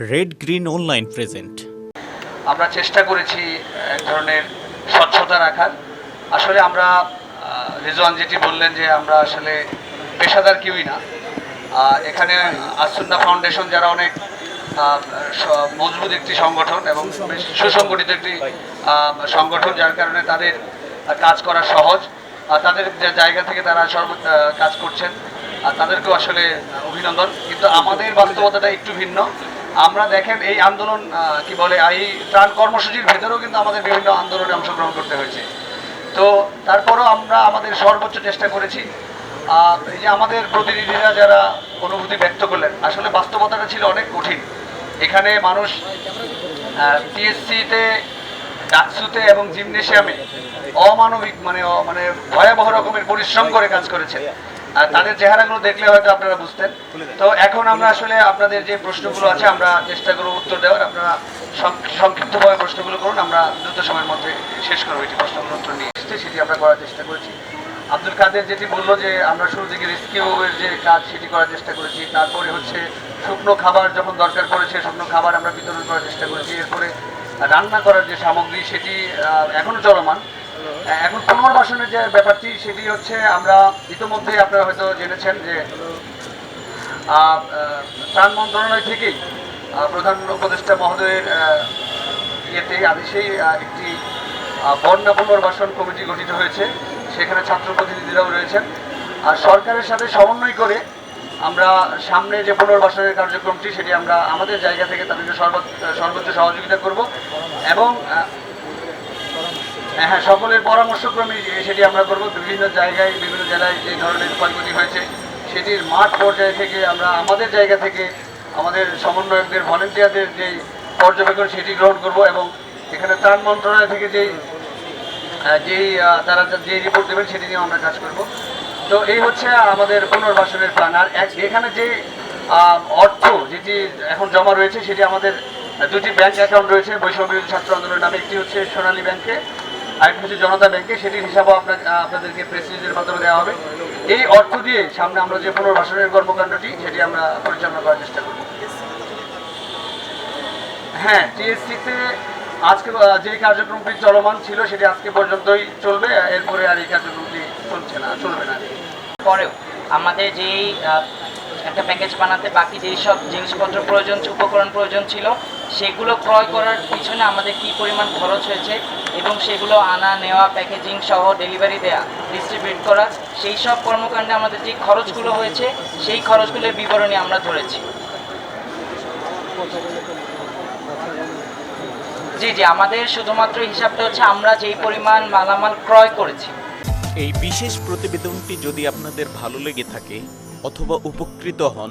Red green online present আমরা চেষ্টা করেছি এক ধরনের স্বচ্ছতা রাখার। আসলে আমরা রিজওয়ান যেটি বললেন যে আমরা আসলে পেশাদার কেউই না। এখানে আসুন্না ফাউন্ডেশন যারা অনেক মজবুত একটি সংগঠন এবং সুসংগঠিত একটি সংগঠন, যার কারণে তাদের কাজ করা সহজ। আর তাদের যে জায়গা থেকে তারা সর্ব কাজ করছেন। আর তাদেরকেও আসলে অভিনন্দন। কিন্তু আমাদের বাস্তবতাটা একটু ভিন্ন। আমরা দেখেন এই আন্দোলন কি বলে এই ত্রাণ কর্মসূচির ভেতরেও কিন্তু আমাদের বিভিন্ন আন্দোলনে অংশগ্রহণ করতে হয়েছে। তো তারপরও আমরা আমাদের সর্বোচ্চ চেষ্টা করেছি। এই যে আমাদের প্রতিনিধিরা যারা অনুভূতি ব্যক্ত করলেন, আসলে বাস্তবতাটা ছিল অনেক কঠিন। এখানে মানুষ টিএসসিতে ডাকসুতে এবং জিমনেশিয়ামে অমানবিক মানে মানে ভয়াবহ রকমের পরিশ্রম করে কাজ করেছে আর তাদের চেহারাগুলো দেখলে হয়তো আপনারা বুঝতেন। তো এখন আমরা আসলে আপনাদের যে প্রশ্নগুলো আছে আমরা চেষ্টা করব উত্তর দেওয়ার। আপনারা সং- সংক্ষিপ্তভাবে প্রশ্নগুলো করুন আমরা দ্রুত সময়ের মধ্যে শেষ করব এটি প্রশ্নগুলো উত্তর নিয়ে এসেছে সেটি আমরা করার চেষ্টা করেছি। আব্দুল কাদের যেটি বলল যে আমরা শুরু থেকে রেস্কিউ এর যে কাজ সেটি করার চেষ্টা করেছি। তারপরে হচ্ছে শুকনো খাবার যখন দরকার পড়েছে শুকনো খাবার আমরা বিতরণ করার চেষ্টা করেছি। এরপরে রান্না করার যে সামগ্রী সেটি আহ, এখনও চলমান। এখন পুনর্বাসনের যে ব্যাপারটি, সেটি হচ্ছে আমরা ইতিমধ্যে আপনারা হয়তো জেনেছেন যে ত্রাণ মন্ত্রণালয় থেকেই প্রধান উপদেষ্টা মহোদয়ের ইয়েতে আদেশেই একটি বন্যা পুনর্বাসন কমিটি গঠিত হয়েছে। সেখানে ছাত্র প্রতিনিধিরাও রয়েছেন। আর সরকারের সাথে সমন্বয় করে আমরা সামনে যে পুনর্বাসনের কার্যক্রমটি, সেটি আমরা আমাদের জায়গা থেকে তাদেরকে সর্বোচ্চ সহযোগিতা করব এবং হ্যাঁ সকলের পরামর্শক্রমে সেটি আমরা করব। বিভিন্ন জায়গায়, বিভিন্ন জেলায় যে ধরনের ক্ষয়ক্ষতি হয়েছে, সেটির মাঠ পর্যায় থেকে আমরা আমাদের জায়গা থেকে আমাদের সমন্বয়কদের, ভলেন্টিয়ারদের যে পর্যবেক্ষণ, সেটি গ্রহণ করব এবং এখানে ত্রাণ মন্ত্রণালয় থেকে যেই যেই তারা যা- রিপোর্ট দেবেন, সেটি নিয়ে আমরা কাজ করব। তো এই হচ্ছে আমাদের পুনর্বাসনের প্ল্যান আর এখানে যে অর্থ যেটি এখন জমা রয়েছে, সেটি আমাদের দুটি ব্যাংক অ্যাকাউন্ট রয়েছে বৈষম্য ছাত্র আন্দোলনের নামে। একটি হচ্ছে সোনালী ব্যাংকে আরেকটি হচ্ছে জনতা ব্যাংকে, সেটির হিসাবও আপনার আপনাদেরকে রিলিজের মাধ্যমে দেওয়া হবে। এই অর্থ দিয়ে সামনে আমরা যে পুনর্বাসনের কর্মকাণ্ডটি, সেটি আমরা পরিচালনা করার চেষ্টা করব। হ্যাঁ টিএসসিতে আজকে যে কার্যক্রমটি চলমান ছিল, সেটি আজকে পর্যন্তই চলবে। এরপরে আর এই কার্যক্রমটি চলছে না, চলবে না। পরেও আমাদের যেই একটা প্যাকেজ বানাতে বাকি যেই সব জিনিসপত্র প্রয়োজন, উপকরণ প্রয়োজন ছিল সেগুলো ক্রয় করার পিছনে আমাদের কি পরিমাণ খরচ হয়েছে এবং সেগুলো আনা, নেওয়া প্যাকেজিং সহ ডেলিভারি দেওয়া ডিস্ট্রিবিউট করা, সেই সব কর্মকাণ্ডে আমাদের যে খরচগুলো হয়েছে, সেই খরচগুলোর বিবরণী আমরা ধরেছি। জি জি, আমাদের শুধুমাত্র হিসাবটা হচ্ছে আমরা যেই পরিমাণ মালামাল ক্রয় করেছি। এই বিশেষ প্রতিবেদনটি যদি আপনাদের ভালো লেগে থাকে অথবা উপকৃত হন